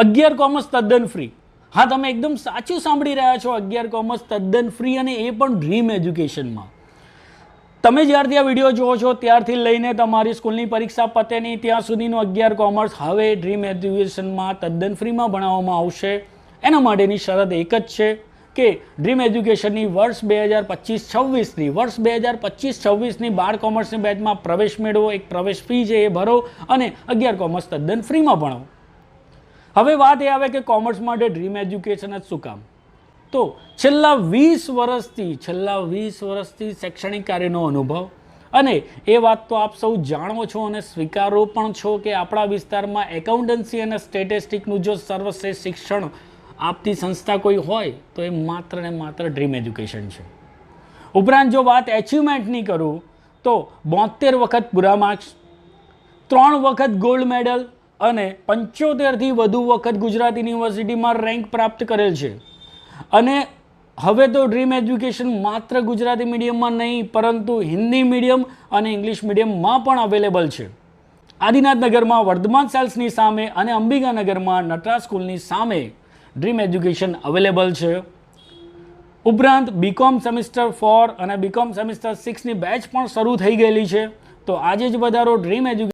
અગિયાર કોમર્સ તદ્દન ફ્રી હા, તમે એકદમ સાચું સાંભળી રહ્યા છો અગિયાર કોમર્સ તદ્દન ફ્રી અને એ પણ ડ્રીમ એજ્યુકેશનમાં તમે જ્યારથી આ વીડિયો જુઓ છો, ત્યારથી લઈને તમારી સ્કૂલની પરીક્ષા પતે નહીં ત્યાં સુધીનું અગિયાર કોમર્સ હવે ડ્રીમ એજ્યુકેશનમાં તદ્દન ફ્રીમાં ભણાવવામાં આવશે. એના માટેની શરત એક જ છે કે ડ્રીમ એજ્યુકેશનની વર્ષ બે હજાર પચીસ છવ્વીસની, વર્ષ બે હજાર પચીસ છવ્વીસની બાર કોમર્સની બેચમાં પ્રવેશ મેળવો, એક પ્રવેશ ફી છે એ ભરો અને અગિયાર કોમર્સ તદ્દન ફ્રીમાં ભણો. હવે વાત એ આવે કે કોમર્સ માટે ડ્રીમ એજ્યુકેશન જ શું કામ? તો છેલ્લા વીસ વર્ષથી, છેલ્લા વીસ વર્ષથી શૈક્ષણિક કાર્યનો અનુભવ. અને એ વાત તો આપ સૌ જાણો છો અને સ્વીકારો પણ છો કે આપણા વિસ્તારમાં એકાઉન્ટન્સી અને સ્ટેટિસ્ટિકનું જો સર્વશ્રેષ્ઠ શિક્ષણ આપતી સંસ્થા કોઈ હોય, તો એ માત્ર ને માત્ર ડ્રીમ એજ્યુકેશન છે. ઉપરાંત જો વાત એચિવમેન્ટની કરું, તો બોતેર વખત પૂરા માર્ક્સ ત્રણ વખત ગોલ્ડ મેડલ અને પંચોતેરથી વધુ વખત ગુજરાત યુનિવર્સિટીમાં રેન્ક પ્રાપ્ત કરેલ છે. અને હવે તો ડ્રીમ એજ્યુકેશન માત્ર ગુજરાતી મીડિયમમાં નહીં, પરંતુ હિન્દી મીડિયમ અને ઇંગ્લિશ મીડિયમમાં પણ અવેલેબલ છે. આદિનાથનગરમાં વર્ધમાન સેલ્સની સામે અને અંબિકાનગરમાં નટરા સ્કૂલની સામે ડ્રીમ એજ્યુકેશન અવેલેબલ છે. ઉપરાંત બીકોમ સેમિસ્ટર ફોર અને બીકોમ સેમિસ્ટર સિક્સની બેચ પણ શરૂ થઈ ગયેલી છે. તો આજે જ વધારો ડ્રીમ એજ્યુકેશન